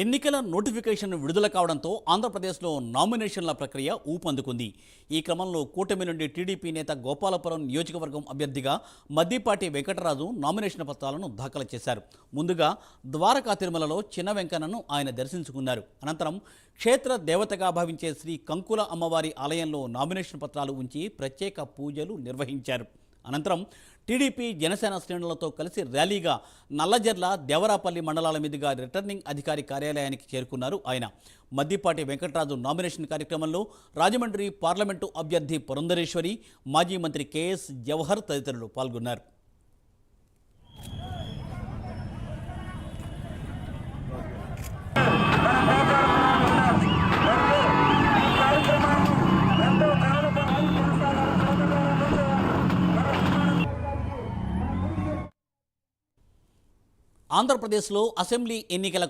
ఎన్నికల నోటిఫికేషన్ విడుదల కావడంతో ఆంధ్రప్రదేశ్లో నామినేషన్ల ప్రక్రియ ఊపందుకుంది. ఈ క్రమంలో కూటమి నుండి టీడీపీ నేత గోపాలపురం నియోజకవర్గం అభ్యర్థిగా మద్దిపాటి వెంకటరాజు నామినేషన్ పత్రాలను దాఖలు చేశారు. ముందుగా ద్వారకా తిరుమలలో చిన్న వెంకన్నను ఆయన దర్శించుకున్నారు. అనంతరం క్షేత్ర దేవతగా భావించే శ్రీ కంకుల అమ్మవారి ఆలయంలో నామినేషన్ పత్రాలు ఉంచి ప్రత్యేక పూజలు నిర్వహించారు. అనంతరం టీడీపీ జనసేన శ్రేణులతో కలిసి ర్యాలీగా నల్లజర్ల దేవరాపల్లి మండలాల మీదుగా రిటర్నింగ్ అధికారి కార్యాలయానికి చేరుకున్నారు ఆయన. మద్దిపాటి వెంకటరాజు నామినేషన్ కార్యక్రమంలో రాజమండ్రి పార్లమెంటు అభ్యర్థి పురంధరేశ్వరి మాజీ మంత్రి కెఎస్ జవహర్ తదితరులు పాల్గొన్నారు. ఆంధ్రప్రదేశ్లో అసెంబ్లీ ఎన్నికల